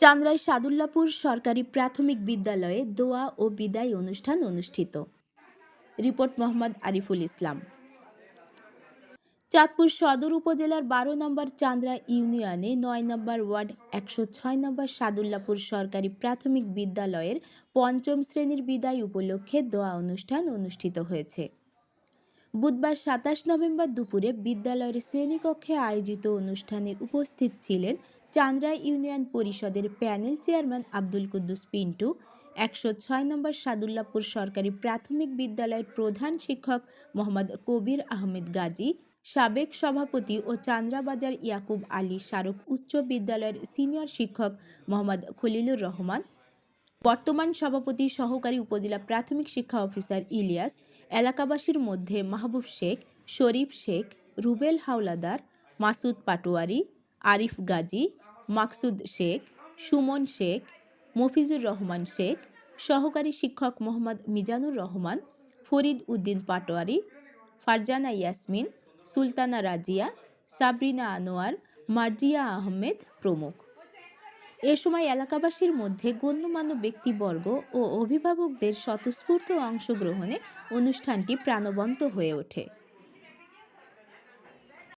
চান্দ্রাই সাদুল্লাপুর সরকারি প্রাথমিক বিদ্যালয়ে দোয়া ও বিদায় অনুষ্ঠান অনুষ্ঠিত। রিপোর্ট মোহাম্মদ আরিফুল ইসলাম। চাঁদপুর সদর উপজেলার বারো নম্বর চান্দ্রা ইউনিয়নে নয় নম্বর ওয়ার্ড, একশো ছয় নম্বর সাদুল্লাপুর সরকারি প্রাথমিক বিদ্যালয়ের পঞ্চম শ্রেণির বিদায় উপলক্ষে দোয়া অনুষ্ঠান অনুষ্ঠিত হয়েছে। বুধবার সাতাশ নভেম্বর দুপুরে বিদ্যালয়ের শ্রেণীকক্ষে আয়োজিত অনুষ্ঠানে উপস্থিত ছিলেন চান্দ্রা ইউনিয়ন পরিষদের প্যানেল চেয়ারম্যান আব্দুল কুদ্দুস পিন্টু, একশো ছয় নম্বর সাদুল্লাপুর সরকারি প্রাথমিক বিদ্যালয়ের প্রধান শিক্ষক মোহাম্মদ কবির আহমেদ গাজী, সাবেক সভাপতি ও চান্দ্রাবাজার ইয়াকুব আলী স্মারক উচ্চ বিদ্যালয়ের সিনিয়র শিক্ষক মোহাম্মদ খলিলুর রহমান, বর্তমান সভাপতি সহকারী উপজেলা প্রাথমিক শিক্ষা অফিসার ইলিয়াস, এলাকাবাসীর মধ্যে মাহবুব শেখ, শরীফ শেখ, রুবেল হাওলাদার, মাসুদ পাটোয়ারি, আরিফ গাজী মাকসুদ শেখ, সুমন শেখ, মফিজুর রহমান শেখ, সহকারী শিক্ষক মোহাম্মদ মিজানুর রহমান, ফরিদ উদ্দিন পাটোয়ারি, ফারজানা ইয়াসমিন, সুলতানা রাজিয়া, সাবরিনা আনোয়ার, মার্জিয়া আহমেদ প্রমুখ। এ সময় এলাকাবাসীর মধ্যে গণ্যমান্য ব্যক্তিবর্গ ও অভিভাবকদের স্বতঃস্ফূর্ত অংশগ্রহণে অনুষ্ঠানটি প্রাণবন্ত হয়ে ওঠে।